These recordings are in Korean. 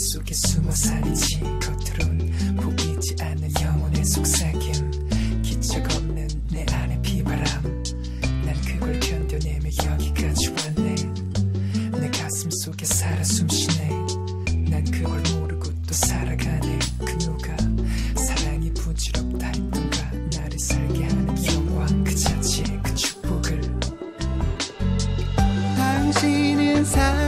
속에 숨어 살지 겉으론 보이지 않는 영혼의 속삭임. 기적 없는 내 안의 비바람. 난 그걸 견뎌내며 여기까지 왔네. 내 가슴 속에 살아 숨쉬네. 난 그걸 모르고 또 살아가네. 그 누가 사랑이 부질없다 했던가. 나를 살게 하는 영광 그 자체의 그 축복을. 당신은 사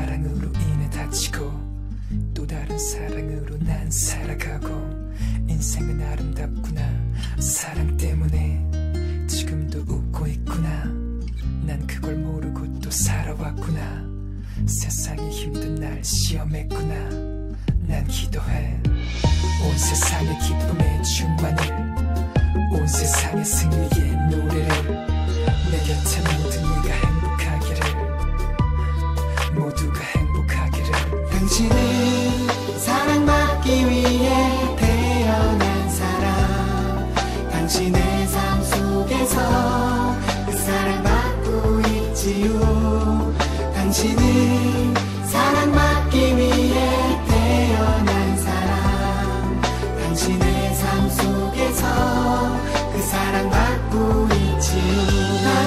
사랑으로 인해 닫히고 또 다른 사랑으로 난 살아가고 인생은 아름답구나. 사랑 때문에 지금도 웃고 있구나. 난 그걸 모르고 또 살아왔구나. 세상이 힘든 날 시험했구나. 난 기도해. 온 세상의 기쁨에 충만을 온 세상의 승리의 노래를 내 곁에 당신은